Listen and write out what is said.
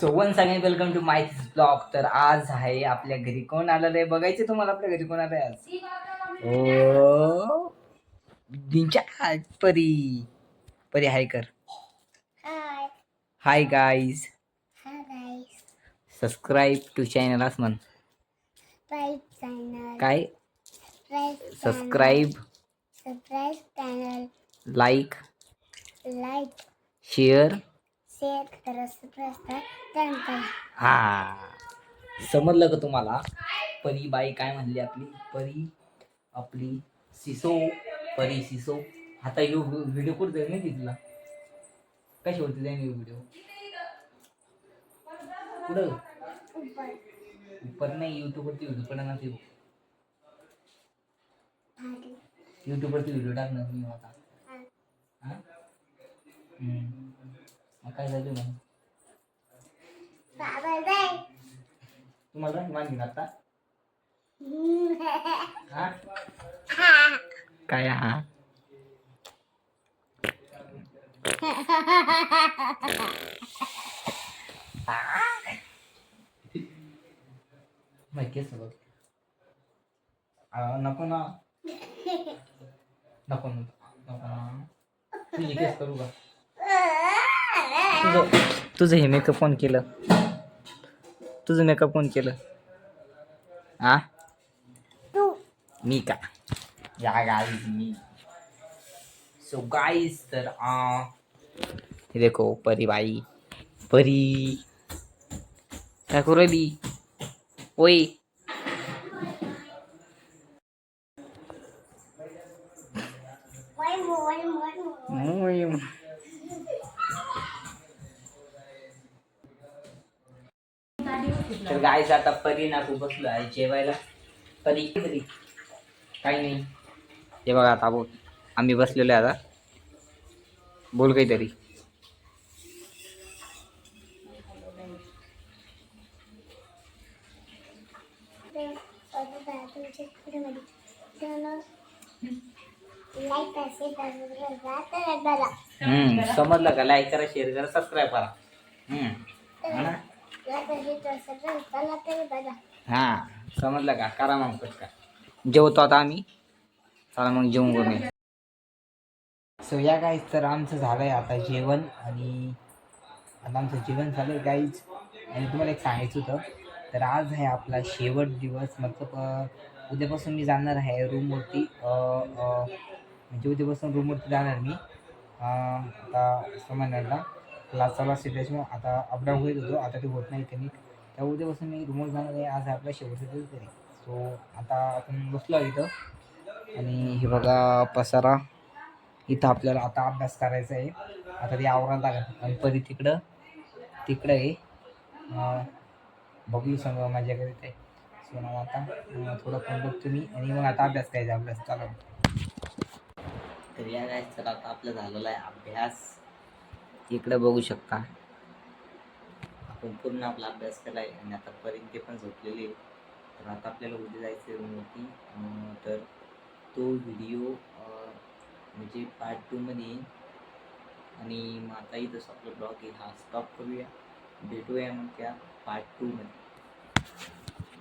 So once again welcome to my blog तर आज आहे आपल्या घरी कोण आलेलं आहे बघायचं तुम्हाला आपल्या घरी कोण आलं आहे आज ओ दिनच्या परी परी हाय कर. Hi guys. Subscribe to channel असं म्हण. काय. सबस्क्राईब. Like Like. शेअर हा. समजलं का तुम्हाला? परी बाई काय म्हणली आपली? परी आपली सिसो परी सिसो. आता यो व्हिडिओ कुठे जाईल नाही तिथला कशावरती जाईल यो व्हिडिओ? कुठं? ऊपर. उपर नाही युट्यूबवरती व्हिडिओ पडणार ते खाली. युट्यूबवरती व्हिडिओ टाकणार मी आता. काय झालं मग. तुम्हाला आता? हा? हा. काय हा माहिती आ, नको ना. नको नको नको ना. तुझी केस करू का? तुझं तुझं हे मेकअप कोण केलं? तुझं मेकअप कोण केलं? आ? तू. मी का? या गाईज मी. सो गाईज तर आ. हे देखो परी बाई. परी. काय करू राहिली? ओय तर गाईज आता परी नाकू बसलो आहे जेवायला. परी तरी काही नाही. हे बघा आता बोल आम्ही बसलेलो आहे आता. बोल काहीतरी. ते समजलं का? लाईक करा शेअर करा सबस्क्राईब करा. हा समजलं का? करा मग पटकन. जेवतो आता आम्ही. चला मग जेवून करू सो या गाईज तर आमचं झालं आहे आता जेवण आणि आता आमचं जेवण झालं आहे गाईज आणि तुम्हाला एक सांगायचं होतं तर आज आहे आपला शेवट दिवस. मतलब उद्यापासून मी जाणार आहे रूमवरती म्हणजे उद्यापासून रूमवरती जाणार मी. आता समजण्याला क्लास चालू असते त्याच्यामुळे आता अपडाऊन होत होतो. आता ते होत नाही त्यांनी. त्या उद्यापासून मी रूमवर जाणार आहे. आज आहे आपला शेवटचा दिवस तरी. सो आता आपण बसलो इथं. आणि हे बघा पसारा. इथं आपल्याला आता अभ्यास करायचा आहे. आता ते आवरायला लागत आणि परी तिकडं. तिकडं आहे. बघू सांग माझ्याकडे ते. सो मग आता थोडं पण बघतो मी. आणि मग आता अभ्यास करायचा. अभ्यास चालू. तर या काय तर आता आपलं झालेला आहे अभ्यास. इकडं बघू शकता. आपण पूर्ण आपला अभ्यास केला आहे आणि आता पर्यंत पण झोपलेले आहे. तर आता आपल्याला उद्या जायचं आहे रूमवरती तर तो व्हिडिओ म्हणजे पार्ट टूमध्ये येईल आणि मग आताही जसं आपला ब्लॉग आहे. हा स्टॉप करूया. भेटूया मग त्या पार्ट टूमध्ये